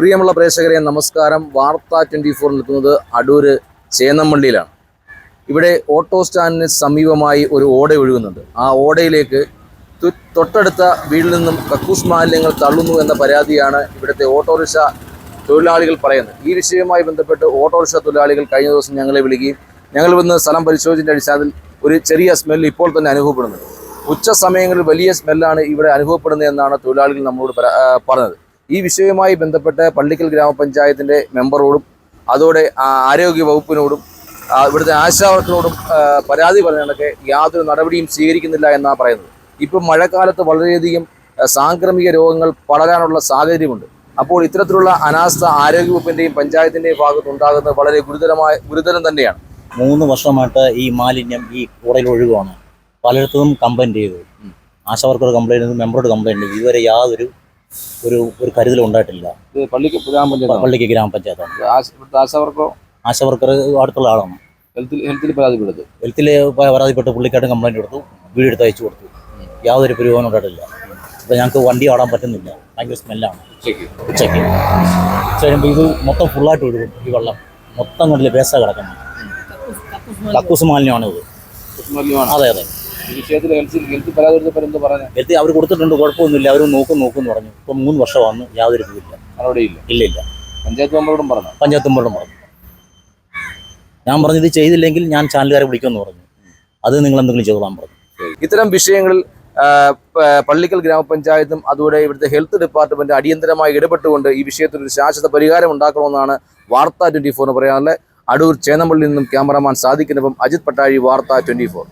പ്രിയമുള്ള പ്രേക്ഷകരെ നമസ്കാരം. വാർത്ത ട്വന്റി ഫോർ നിൽക്കുന്നത് അടൂര് ചേന്നമ്പള്ളിയിലാണ്. ഇവിടെ ഓട്ടോ സ്റ്റാൻഡിന് സമീപമായി ഒരു ഓട ഒഴുകുന്നുണ്ട്. ആ ഓടയിലേക്ക് തൊട്ടടുത്ത വീട്ടിൽ നിന്നും കക്കൂസ് മാലിന്യങ്ങൾ തള്ളുന്നു എന്ന പരാതിയാണ് ഇവിടുത്തെ ഓട്ടോറിക്ഷ തൊഴിലാളികൾ പറയുന്നത്. ഈ വിഷയവുമായി ബന്ധപ്പെട്ട് ഓട്ടോറിക്ഷ തൊഴിലാളികൾ കഴിഞ്ഞ ദിവസം ഞങ്ങളെ വിളിക്കുകയും ഞങ്ങൾ വന്ന് സ്ഥലം പരിശോധിച്ചതിന്റെ അടിസ്ഥാനത്തിൽ ഒരു ചെറിയ സ്മെല്ല് ഇപ്പോൾ തന്നെ അനുഭവപ്പെടുന്നുണ്ട്. ഉച്ച സമയങ്ങളിൽ വലിയ സ്മെല്ലാണ് ഇവിടെ അനുഭവപ്പെടുന്നത് എന്നാണ് തൊഴിലാളികൾ നമ്മളോട് പറഞ്ഞത്. ഈ വിഷയവുമായി ബന്ധപ്പെട്ട് പള്ളിക്കൽ ഗ്രാമപഞ്ചായത്തിന്റെ മെമ്പറോടും അതോടെ ആരോഗ്യ വകുപ്പിനോടും ഇവിടുത്തെ ആശാവർക്കനോടും പരാതി പറഞ്ഞതൊക്കെ യാതൊരു നടപടിയും സ്വീകരിക്കുന്നില്ല എന്നാണ് പറയുന്നത്. ഇപ്പം മഴക്കാലത്ത് വളരെയധികം സാംക്രമിക രോഗങ്ങൾ പടരാനുള്ള സാഹചര്യമുണ്ട്. അപ്പോൾ ഇത്തരത്തിലുള്ള അനാസ്ഥ ആരോഗ്യവകുപ്പിന്റെയും പഞ്ചായത്തിന്റെയും ഭാഗത്ത് ഉണ്ടാകുന്നത് വളരെ ഗുരുതരമായ ഗുരുതരം തന്നെയാണ്. മൂന്ന് വർഷമായിട്ട് ഈ മാലിന്യം ഈ കൂടയിൽ ഒഴുകുവാണ്. പലയിടത്തും കംപ്ലൈന്റ് ചെയ്തു. ആശാവർക്കർ കംപ്ലൈന്റ് ചെയ്തു മെമ്പറോട് കംപ്ലൈന്റ് ചെയ്തു. ഇതുവരെ യാതൊരു ഒരു ഒരു കരുതലും ഉണ്ടായിട്ടില്ല. പള്ളിക്ക് ഗ്രാമപഞ്ചായത്ത് പള്ളിക്ക് ഗ്രാമപഞ്ചായത്താണ് ആശാവർക്കോ ആശാവർക്കർ? അടുത്തുള്ള ആളാണ്. ഹെൽത്തിൽ ഹെൽത്തിൽ പരാതിപ്പെടുന്നത്. ഹെൽത്തിൽ പരാതിപ്പെട്ട് പുള്ളിക്കാരൻ കംപ്ലൈന്റ് കൊടുത്തു വീട് എടുത്ത് അയച്ചു കൊടുത്തു. യാതൊരു പുരോഗമനം ഉണ്ടായിട്ടില്ല. അപ്പോൾ ഞങ്ങൾക്ക് വണ്ടി ഓടാൻ പറ്റുന്നില്ല. ഭയങ്കര സ്മെല്ലാണ് ഉച്ചയ്ക്ക്. ഉച്ചയ്ക്ക്. ഉച്ച കഴിയുമ്പോൾ ഇത് മൊത്തം ഫുള്ളായിട്ട് ഒഴുകും ഈ വെള്ളം. മൊത്തം കണ്ടില്ല പേസ കിടക്കുന്നത്. കക്കൂസ് മാലിന്യമാണ്. ഇത് അതെ അതെ. ഈ വിഷയത്തിൽ ഹെൽത്തിൽ ഹെൽത്തിൽ പരാതി കൊടുത്തപ്പോൾ എന്ത് പറഞ്ഞത് ഹെൽത്ത് അവർ കൊടുത്തിട്ടുണ്ട് കുഴപ്പമൊന്നുമില്ല. അവർ നോക്കും നോക്കും പറഞ്ഞു. ഇപ്പം മൂന്ന് വർഷം വന്നു യാതൊരു ഇതില്ല നടപടിയില്ല ഇല്ല. ഇല്ല പഞ്ചായത്ത് മെമ്പറോടും പറഞ്ഞു? പഞ്ചായത്ത് മെമ്പറോടും പറഞ്ഞു. ഞാൻ പറഞ്ഞു ഇത് ചെയ്തില്ലെങ്കിൽ ഞാൻ ചാനലുകാരെ വിളിക്കുമെന്ന് പറഞ്ഞു. അത് നിങ്ങൾ എന്തെങ്കിലും ചെയ്തോളാൻ പറഞ്ഞു. ഇത്തരം വിഷയങ്ങളിൽ പള്ളിക്കൽ ഗ്രാമപഞ്ചായത്തും അതുപോലെ ഇവിടുത്തെ ഹെൽത്ത് ഡിപ്പാർട്ട്മെന്റ് അടിയന്തരമായി ഇടപെട്ടുകൊണ്ട് ഈ വിഷയത്തിൽ ഒരു ശാശ്വത പരിഹാരം ഉണ്ടാക്കണമെന്നാണ് വാർത്ത ട്വന്റി ഫോറിന് പറയാനുള്ളത്. അടൂർ ചേന്നമ്പള്ളിയിൽ നിന്നും ക്യാമറമാൻ സാധിക്കുന്നപ്പം അജിത് പട്ടാഴി വാർത്ത ട്വന്റി ഫോർ.